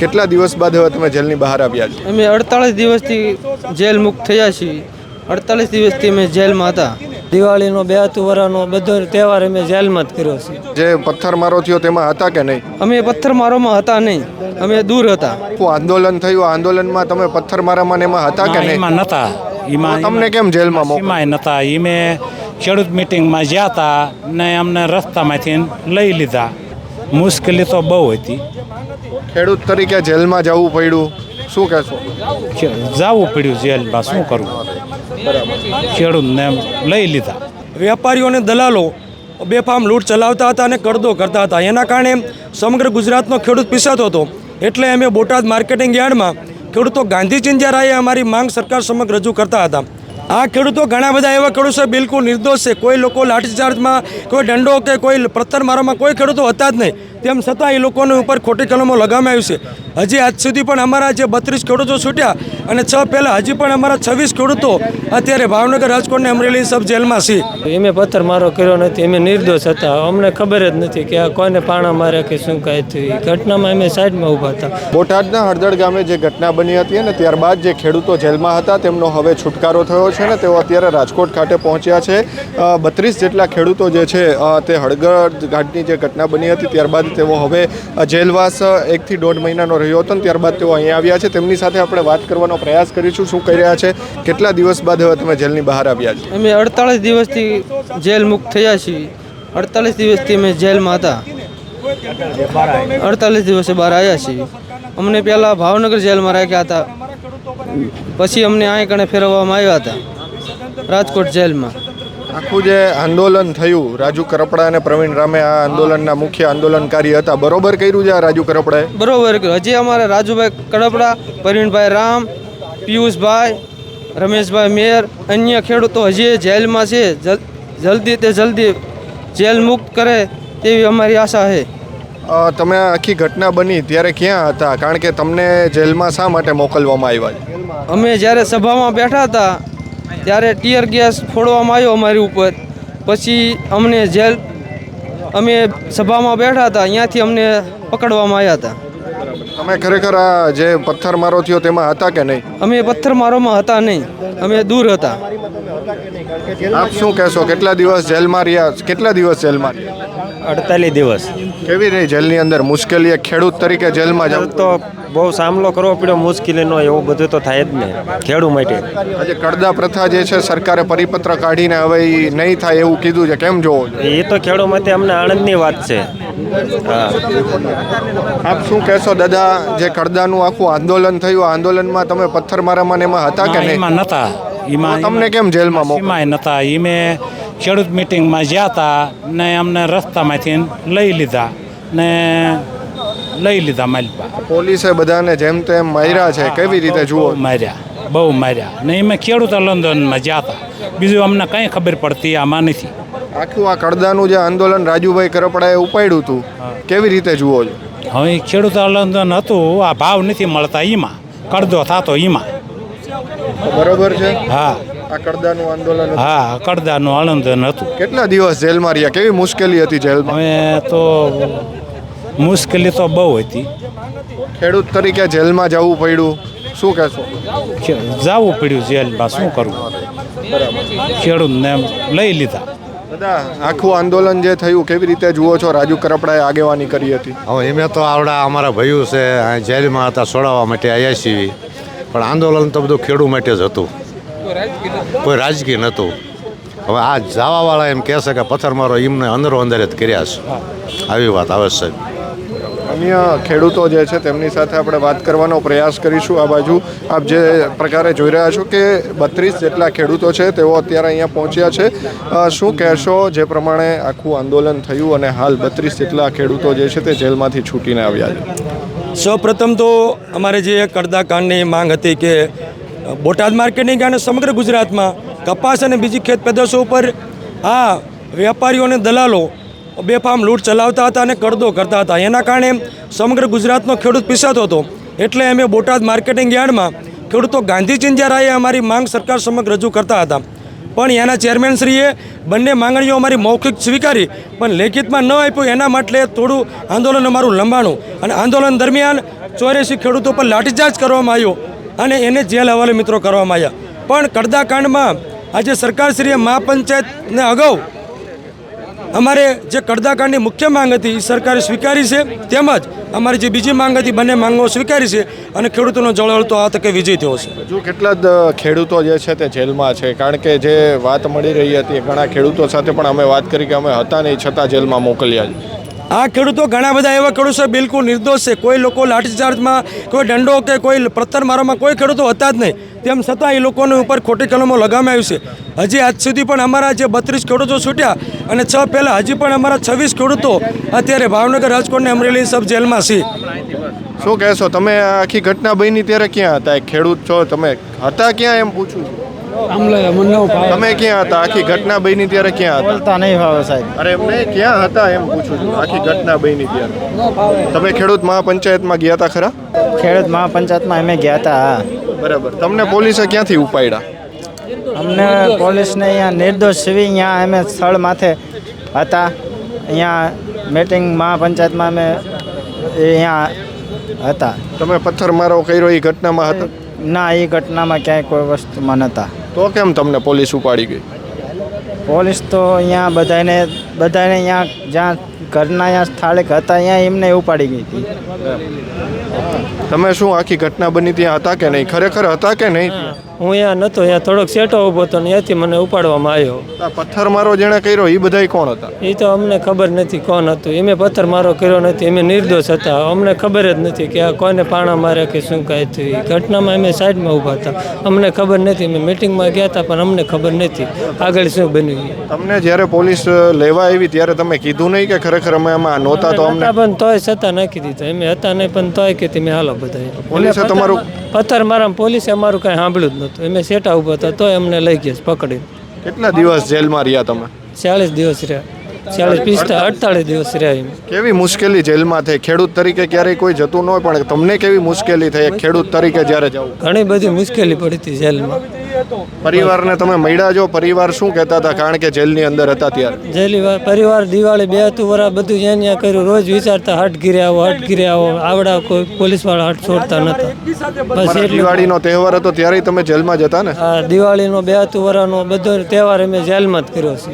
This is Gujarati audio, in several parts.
કેટલા દિવસ બાદ હવે તમે જેલની બહાર આવ્યા છો? અમે અડતાલીસ દિવસથી જેલ મુક્ત થયા છીએ. અડતાલીસ દિવસથી અમે જેલમાં હતા. દિવાળીનો બે વરાનો બધો તહેવાર અમે જેલમાં જ કર્યો છે. જે પથ્થરમારો થયો તેમાં હતા કે નહીં? અમે પથ્થરમારોમાં હતા નહીં. અમે દૂર હતા. આંદોલન થયું? આંદોલનમાં તમે પથ્થરમારામાં ને એમાં હતા કે નહીં? એમાં નતા. એમાં તમને કેમ જેલમાં મોકલ્યા? એમાંય નતા. એમે ખેડૂત મિટિંગમાં જ્યાં હતા ને અમને રસ્તામાંથી લઈ લીધા. મુશ્કેલી તો બહુ હતી. ખેડૂત તરીકે જેલમાં જવું પડ્યું. શું કહેશો? જવું પડ્યું જેલમાં, શું કરવું? ખેડૂતને લઈ લીધા. વેપારીઓને દલાલો બેફામ લૂંટ ચલાવતા હતા અને કરદો કરતા હતા. એના કારણે સમગ્ર ગુજરાતનો ખેડૂત પીસાતો હતો. એટલે અમે બોટાદ માર્કેટિંગ યાર્ડમાં ખેડૂતો ગાંધી ચિંજારાએ અમારી માંગ સરકાર સમક્ષ રજૂ કરતા હતા. આ ખેડૂતો ઘણા બધા એવા ખેડૂતો છે, બિલકુલ નિર્દોષ છે. કોઈ લોકો લાઠીચાર્જમાં, કોઈ દંડો કે કોઈ પથ્થર મારવામાં કોઈ ખેડૂતો હતા જ નહીં. તેમ છતાં એ લોકોની ઉપર ખોટી કલમો લગાવવામાં આવી છે. હજી આજ સુધી પણ અમારા જે બત્રીસ ખેડૂતો છૂટ્યા અને છ પહેલાં હજી પણ અમારા છવ્વીસ ખેડૂતો અત્યારે ભાવનગર રાજકોટને અમરેલી સબ જેલમાં છે. એમે પથ્થર મારો કર્યો નથી એમે નિર્દોષ હતા. અમને ખબર જ નથી કે આ કોઈને પાણા મારે કે શું કાંઈ થયું. એ ઘટનામાં અમે સાઈડમાં ઊભા હતા. બોટાદના હળદળ ગામે જે ઘટના બની હતી અને ત્યારબાદ જે ખેડૂતો જેલમાં હતા તેમનો હવે છુટકારો થયો છે ને તેઓ અત્યારે રાજકોટ ખાતે પહોંચ્યા છે. બત્રીસ જેટલા ખેડૂતો જે છે તે હળગડ ઘાટની જે ઘટના બની હતી ત્યારબાદ તેઓ હવે જેલવાસ એકથી દોઢ મહિનાનો રહ્યો હતો ત્યારબાદ તેઓ અહીંયા આવ્યા છે. તેમની સાથે આપણે વાત કરવાનો પ્રયાસ કરીશું. શું કહી રહ્યા છે? કેટલા દિવસ બાદ હવે તમે જેલની બહાર આવ્યા છો? અમે અડતાલીસ દિવસથી જેલ મુક્ત થયા છીએ. અડતાલીસ દિવસથી અમે જેલમાં હતા. અડતાલીસ દિવસે બહાર આવ્યા છીએ. અમને પહેલાં ભાવનગર જેલમાં રાખ્યા હતા. પછી અમને અહીં કણે ફેરવવામાં આવ્યા હતા. રાજકોટ જેલમાં. આખું જે આંદોલન થયું રાજુ કરપડા અને પ્રવીણ રામે આ આંદોલનના મુખ્ય આંદોલનકારી હતા. બરોબર કર્યું છે આ રાજુ કરપડાએ? બરોબર હજી અમારે રાજુભાઈ કરપડા પ્રવીણભાઈ રામ પિયુષભાઈ રમેશભાઈ મેયર અન્ય ખેડૂતો હજી જેલમાં છે. જલ- જલ્દી તે જલ્દી જેલ મુક્ત કરે તેવી અમારી આશા છે. તમે આખી ઘટના બની ત્યારે ક્યાં હતા? કારણ કે તમને જેલમાં શા માટે મોકલવામાં આવ્યા? અમે જ્યારે સભામાં બેઠા હતા ત્યારે ટીયર ગેસ ફોડવામાં આવ્યો અમારી ઉપર. પછી અમને જેલ અમે સભામાં બેઠા હતા અહીંયાથી અમને પકડવામાં આવ્યા હતા. તમે ખરેખર આ જે પથ્થરમારો થયો તેમાં હતા કે નહીં? અમે પથ્થરમારોમાં હતા નહીં. અમે દૂર હતા. આપ શું કહેશો? કેટલા દિવસ જેલમાં રહ્યા? કેટલા દિવસ જેલમાં રહ્યા? અડતાલીસ દિવસ. કેવી રહી જેલની અંદર? મુશ્કેલી ખેડૂત તરીકે જેલમાં જવું તો બહુ સામનો કરવો પડ્યો મુશ્કેલીનો એવું બધું તો થાય જ નહીં ખેડૂ માટે. આજે કડદા પ્રથા જે છે સરકારે પરિપત્ર કાઢીને હવે એ નહીં થાય એવું કીધું છે. કેમ જોવો? એ તો ખેડૂત માટે અમને આનંદની વાત છે. હા. આપ શું કહેશો દાદા જે કડદાનું આખું આંદોલન થયું આંદોલનમાં તમે પથ્થરમારામાં મારામાં એમાં હતા કે નહીં? એમાં નતા. એમાં તમને કેમ જેલમાં મોકલ્યા? નતા. એમે ખેડૂત મિટિંગમાં જ્યાં હતા ને અમને રસ્તામાંથી લઈ લીધા ને લઈ લીધા માલપા. પોલીસે બધાને જેમ તેમ માર્યા છે કેવી રીતે જુઓ? માર્યા બહુ માર્યા. ને એમાં ખેડૂત લંડનમાં જ્યાં હતા. બીજું અમને કંઈ ખબર પડતી આમાં નથી. આખું આ કડદાનું જે આંદોલન રાજુભાઈ કરપડાએ ઉપાડ્યું હતું કેવી રીતે જુઓ છો? હવે ખેડૂત આંદોલન હતું આ ભાવ નથી મળતા એમાં કડદો થતો એમાં બરોબર છે? હા. કડદાનું આંદોલન હા કડદાનું આંદોલન હતું. કેટલા દિવસ જેલમાં રહ્યા? કેવી મુશ્કેલી હતી જેલમાં? અમે તો મુશ્કેલી તો બહુ હતી. ખેડૂત તરીકે જેલમાં જવું પડ્યું. શું કહેશો? જવું પડ્યું જેલમાં શું કરવું? ખેડૂતને લઈ લીધા. દાદા આખું આંદોલન જે થયું કેવી રીતે જુઓ છો? રાજુ કરપડાએ આગેવાની કરી હતી. હવે એમે તો આવડા અમારા ભાઈઓ છે જેલમાં હતા છોડાવવા માટે આવ્યા છીએ. પણ આંદોલન તો બધું ખેડૂ માટે જ હતું. કોઈ રાજકીય નહોતું. હવે આ જવાવાળા એમ કહેશે કે પથ્થરમારો એમને અંદરો અંદર જ કર્યા છે. આવી વાત આવે છે અન્ય ખેડૂતો જે છે તેમની સાથે આપણે વાત કરવાનો પ્રયાસ કરીશું. આ બાજુ આપ જે પ્રકારે જોઈ રહ્યા છો કે બત્રીસ જેટલા ખેડૂતો છે તેઓ અત્યારે અહીંયા પહોંચ્યા છે. શું કહેશો જે પ્રમાણે આખું આંદોલન થયું અને હાલ બત્રીસ જેટલા ખેડૂતો જે છે તે જેલમાંથી છૂટીને આવ્યા છે? સૌપ્રથમ તો અમારે જે કડદા કાંડની માંગ હતી કે બોટાદ માર્કેટની કારણે સમગ્ર ગુજરાતમાં કપાસ અને બીજી ખેત પેદાશો ઉપર આ વેપારીઓ અને દલાલો બેફામ લૂંટ ચલાવતા હતા અને કરદો કરતા હતા. એના કારણે સમગ્ર ગુજરાતનો ખેડૂત પીસાતો હતો. એટલે અમે બોટાદ માર્કેટિંગ યાર્ડમાં ખેડૂતો ગાંધી ચિંજારાએ અમારી માંગ સરકાર સમક્ષ રજૂ કરતા હતા. પણ એના ચેરમેનશ્રીએ બંને માંગણીઓ અમારી મૌખિક સ્વીકારી, પણ લેખિતમાં ન આપ્યું. એના માટે થોડું આંદોલન અમારું લંબાણું અને આંદોલન દરમિયાન ચોર્યાસી ખેડૂતો પર લાઠીચાર્જ કરવામાં આવ્યો. અને એને જેલ હવાલે મિત્રો કરવામાં આવ્યા. પણ કડદાકાંડમાં આજે સરકારશ્રીએ મહાપંચાયતને અગાઉ અમારે જે કડદાકાંડની મુખ્ય માંગ હતી, એ સરકારે સ્વીકારી છે. તેમજ અમારી જે બીજી માંગ હતી, બંને માંગો સ્વીકારી છે અને ખેડૂતોનો જળહળતો આ તકે વિજય થયો છે. હજુ કેટલા ખેડૂતો જે છે તે જેલમાં છે? કારણ કે જે વાત મળી રહી હતી ઘણા ખેડૂતો સાથે પણ અમે વાત કરી કે અમે હતા નહીં, છતાં જેલમાં મોકલ્યા છે. આ ખેડૂતો ઘણા બધા એવા ખેડૂતો બિલકુલ નિર્દોષ છે. કોઈ લોકો લાઠીચાર્જમાં, કોઈ દંડો કે કોઈ પથ્થર મારવામાં કોઈ ખેડૂતો હતા જ નહીં. તેમ છતાં એ લોકોની ઉપર ખોટી કલમો લગાવવામાં આવી છે. હજી આજ સુધી પણ અમારા જે બત્રીસ ખેડૂતો છૂટ્યા અને છ પહેલાં હજી પણ અમારા છવ્વીસ ખેડૂતો અત્યારે ભાવનગર રાજકોટને અમરેલી સબ જેલમાં છે. શું કહેશો? તમે આખી ઘટના બની ત્યારે ક્યાં હતા? ખેડૂત છો, તમે હતા ક્યાં એમ પૂછું છું? તમે ક્યાં હતા? આખી ઘટના બની ત્યારે ક્યાં હતા? બોલતા નહીં ભાવે સાહેબ. અરે એમને ક્યાં હતા એમ પૂછું છું. આખી ઘટના બની ત્યારે. તમે ખેડૂત મહાપંચાયતમાં ગયા હતા ખરા? ખેડૂત મહાપંચાયતમાં અમે ગયા હતા હા. બરાબર. તમને પોલીસે ક્યાંથી ઉપાડ્યા? અમને પોલીસને અહીંયા નિર્દોષ સિવિ અહીંયા અમે સ્થળ માથે હતા. અહીંયા મીટિંગ મહાપંચાયતમાં અમે અહીંયા હતા. તમે પથ્થરમારો કર્યો એ ઘટનામાં હતા? ના એ ઘટનામાં ક્યાંય કોઈ વસ્તુમાં નહોતા. તો કેમ તમને પોલીસ ઉપાડી ગઈ? પોલીસ તો અહીંયા બધાને બધાને અહીંયા જ્યાં ઘરના અહીંયા સ્થાનિક હતા અહીંયા એમને ઉપાડી ગઈ હતી. તમે શું આખી ઘટના બની ત્યાં હતા કે નહીં? ખરેખર હતા કે નહીં? હું અહીંયા નહોતો અહીંયા થોડોક સેટો ઊભો હતો ને ત્યાંથી મને ઉપાડવામાં આવ્યો. પથ્થર મારો જેણે કર્યો એ બધાય કોણ હતા? એ તો અમને ખબર નથી કોણ હતું. એમે પથ્થર મારો કર્યો નથી એમે નિર્દોષ હતા. અમને ખબર જ નથી કે આ કોઈને પાણા માર્યા કે શું કાંઈ થયું. એ ઘટનામાં અમે સાઈડમાં ઊભા હતા. અમને ખબર નથી અમે મિટિંગમાં ગયા હતા પણ અમને ખબર નથી આગળ શું બન્યું. તમને જ્યારે પોલીસ લેવા આવી ત્યારે તમે કીધું નહીં કે ખરેખર અમે આમાં નહોતા તો અમને પણ તોય છતાં નાખી દીધા. એમે હતા નહીં પણ તોય કે તમે હાલો બધા પોલીસે તમારું પથ્થર મારા પોલીસે અમારું કાંઈ સાંભળ્યું જ નહોતું અમે સેટા ઊભા હતા તોય અમને લઈ ગયા પકડીને. કેટલા દિવસ જેલમાં રહ્યા તમે? ચાલીસ દિવસ રહ્યા. ચાલીસ પિસ્તા અડતાલીસ દિવસ રહ્યા એમ. કેવી મુશ્કેલી જેલમાં થઈ? ખેડૂત તરીકે ક્યારેય કોઈ જતું ન હોય પણ તમને કેવી મુશ્કેલી થઈ? ખેડૂત તરીકે જ્યારે જાવ. ઘણી બધી મુશ્કેલી પડી હતી જેલમાં. પરિવારને તમે મળ્યા જો પરિવાર શું કહેતા હતા? કારણ કે જેલની અંદર હતા ત્યારે. જેલી પરિવાર દિવાળી બે હતું વરા બધું જ્યાં ત્યાં કર્યું. રોજ વિચારતા હટ ઘીરે આવો હટ ઘીરે આવો. આવડા કોઈ પોલીસવાળા હટ છોડતા નતા બસ દિવાળીનો તહેવાર હતો ત્યારે તમે જેલમાં જતા ને? હા દિવાળીનો બે હતું વરાનો બધો તહેવાર અમે જેલમાં જ કર્યો છે.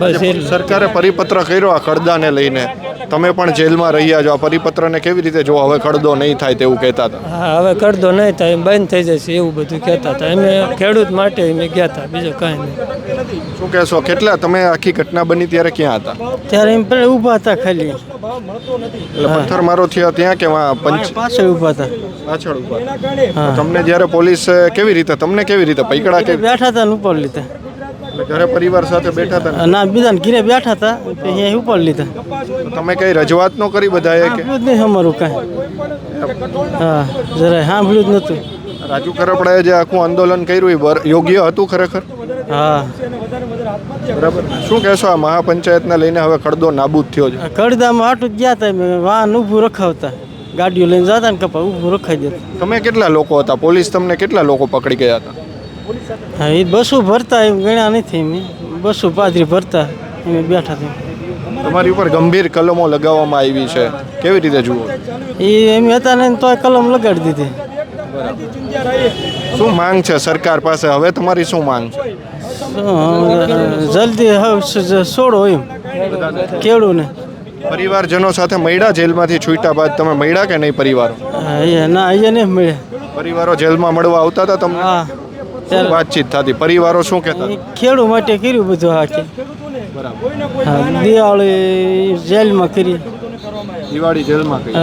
બસ સરકારે પરિપત્ર કર્યો આ ખડદાને લઈને. તમે પણ જેલમાં રહ્યા છો. આ પરિપત્રને કેવી રીતે જો હવે કડદો નહીં થાય તેવું કહેતા હતા. હા હવે કરદો નહીં થાય બંધ થઈ જશે એવું બધું કહેતા હતા. અમે ખેડૂત માટે અમે ગયા હતા બીજું કાંઈ નહીં. શું કહેશો? કેટલા? તમે આખી ઘટના બની ત્યારે ક્યાં હતા? ત્યારે એમ પણ ઊભા હતા ખાલી. એટલે પથ્થરમારો થયો ત્યાં કે પંચ પાછળ ઊભા હતા. પાછળ ઊભા તમને જ્યારે પોલીસ કેવી રીતે તમને કેવી રીતે પૈકડા કે બેઠા હતા ઉપર લીધા. એટલે ઘરે પરિવાર સાથે બેઠા હતા ને? બીજા ઘીરે બેઠા હતા અહીંયા ઉપર લીધા. તમે કઈ રજૂઆત નો કરી બધાએ કે? સાંભળ્યું જ નહીં અમારું કાંઈ. હા જરાય સાંભળ્યું જ નહોતું. રાજુ કરપડાએ જે આખું આંદોલન કર્યું એ યોગ્ય હતું ખરેખર? હા. બરાબર. શું કહેશો આ મહાપંચાયતને લઈને હવે કડદો નાબૂદ થયો છે? કડદામાં આટું જ ગયા હતા મેં વાહન ઊભું રખાવતા. ગાડીઓ લઈને જતા ને કપા ઊભું રખાઈ દેતા. તમે કેટલા લોકો હતા? પોલીસ તમને કેટલા લોકો પકડી ગયા હતા? હા એ બસો ભરતા એમ ગણ્યા નથી મેં બસો પાદરી ભરતા અમે બેઠા હતા તમારી ઉપર ગંભીર કલમો લગાવવામાં આવી છે. કેવી રીતે જુઓ? એ એમ હતા ને તો કલમ લગાડી દીધી. શું માંગ છે સરકાર પાસે? હવે તમારી શું માંગ છે? જલ્દી છોડો એમ. કેળું ને. પરિવારજનો સાથે મળ્યા જેલમાંથી છૂટ્યા બાદ? તમે મળ્યા કે નહીં પરિવારો? ના અહીંયા નહીં મળ્યા. પરિવારો જેલમાં મળવા આવતા હતા તમને? હા. શું વાતચીત થતી પરિવારો શું કહેતા? ખેડૂ માટે કર્યું બધું કે હા દિવાળી જેલમાં કરી. દિવાળી જેલમાં કરી.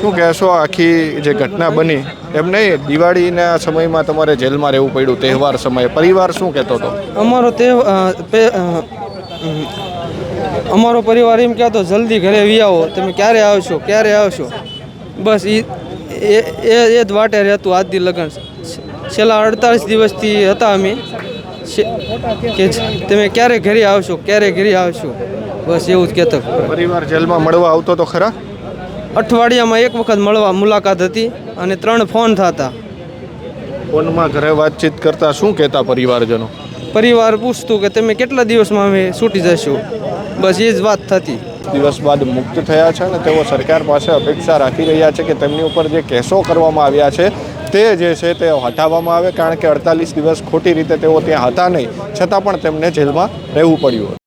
શું કહેશો આખી જે ઘટના બની એમ નહીં દિવાળીના સમયમાં તમારે જેલમાં રહેવું પડ્યું તહેવાર સમયે. પરિવાર શું કહેતો હતો? અમારો તે અ, પે- અ, હમ, અમારો પરિવાર એમ કહેતો જલ્દી ઘરે વી આવો તમે ક્યારે આવશો ક્યારે આવશો? બસ એ એ એ જ વાટે રહેતું આજથી લગ્ન છેલ્લા અડતાલીસ દિવસથી હતા અમે. કે તમે ક્યારે ઘરે આવશો? ક્યારે ઘરે આવશો? બસ એવું જ કહેતો. પરિવાર જેલમાં મળવા આવતો તો ખરા? અઠવાડિયામાં એક વખત મળવા મુલાકાત હતી અને ત્રણ ફોન થતા. ફોનમાં ઘરે વાતચીત કરતા શું કહેતા પરિવારજનો? પરિવાર પૂછતું કે તમે કેટલા દિવસમાં અમે છૂટી જશો? બસ એ જ વાત થતી. દિવસ બાદ મુક્ત થયા છે અને તેઓ સરકાર પાસે અપેક્ષા રાખી રહ્યા છે કે તેમની ઉપર જે કેસો કરવામાં આવ્યા છે તે જે છે તે હટાવવામાં આવે કારણ કે અડતાલીસ દિવસ ખોટી રીતે તેઓ ત્યાં હતા નહીં. છતાં પણ તેમને જેલમાં રહેવું પડ્યું